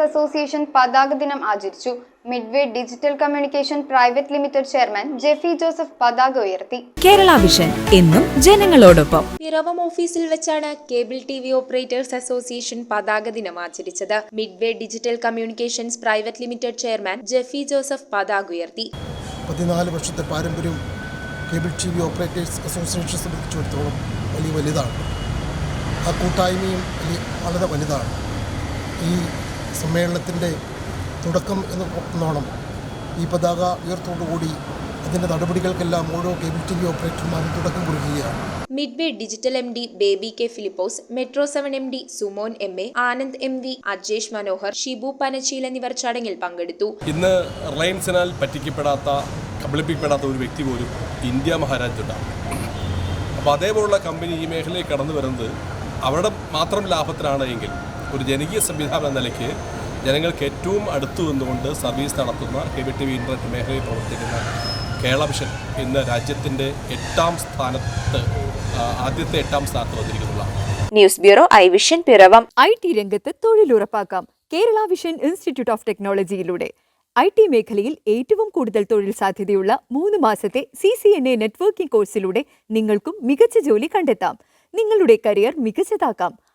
Association പതാക ദിനം ആചരിച്ചു. Midway digital communication private limited chairman Jeffy Joseph പതാക ഉയർത്തി. കേരള വിഷൻ എന്നും ജനങ്ങളോടൊപ്പം. പിറവം ഓഫീസിൽ വെച്ചാണ് cable T V operators association പതാക ദിനം ആചരിച്ചത്. Midway digital communications private limited chairman Jeffy Joseph പതാക ഉയർത്തി. പതിനാല് വർഷത്തെ പാരമ്പര്യം cable T V operators association സംബന്ധിച്ചിടത്തോളം വലിയ വലുതാണ്. ആ കൂട്ടായ്മയും വളരെ വലുതാണ്. ഈ സമ്മേളനത്തിന്റെ തുടക്കം എന്ന് എന്നോണം ഈ പതാക ഉയർത്തോടുകൂടി അതിന്റെ നടപടികൾക്കെല്ലാം ഓരോ കേബിൾ ടി വി ഓപ്പറേറ്റർമാരും തുടക്കം കുറിക്കുകയാണ്. Midway digital M D Baby K Philipose metro seven M D Sumon M A Anand M V Ajesh Manohar Shibu Panacheel എന്നിവർ ചടങ്ങിൽ പങ്കെടുത്തു. ഇന്ന് റിലയൻസിനാൽ പറ്റിക്കപ്പെടാത്ത കബളിപ്പിക്കപ്പെടാത്ത ഒരു വ്യക്തി പോലും ഇന്ത്യ മഹാരാജ്യത്തുണ്ടാവും അപ്പോൾ അതേപോലുള്ള കമ്പനി ഈ മേഖലയിൽ കടന്നു വരുന്നത് അവരുടെ മാത്രം ലാഭത്തിലാണ് എങ്കിൽ ഒരു ജനകീയ സംവിധാനം എന്ന നിലയ്ക്ക് ജനങ്ങൾക്ക് ഏറ്റവും അടുത്തു നിന്നുകൊണ്ട് സർവീസ് നടത്തുന്ന കേബിൾ ടി വി ഇന്റർനെറ്റ് മേഖലയിൽ പ്രവർത്തിക്കുന്ന കേരള വിഷൻ ഇന്ന് രാജ്യത്തിന്റെ എട്ടാം സ്ഥാനത്ത് ആദ്യത്തെ എട്ടാം സ്ഥാനത്ത് വന്നിരിക്കുന്നതാണ് news bureau I vision Piravom. I T രംഗത്ത് തൊഴിലുറപ്പാക്കാം. കേരള വിഷൻ ഇൻസ്റ്റിറ്റ്യൂട്ട് ഓഫ് ടെക്നോളജിയിലൂടെ. ഐ ടി മേഖലയിൽ ഏറ്റവും കൂടുതൽ തൊഴിൽ സാധ്യതയുള്ള മൂന്ന് മാസത്തെ C C N A networking കോഴ്സിലൂടെ നിങ്ങൾക്കും മികച്ച ജോലി കണ്ടെത്താം. നിങ്ങളുടെ കരിയർ മികച്ചതാക്കാം.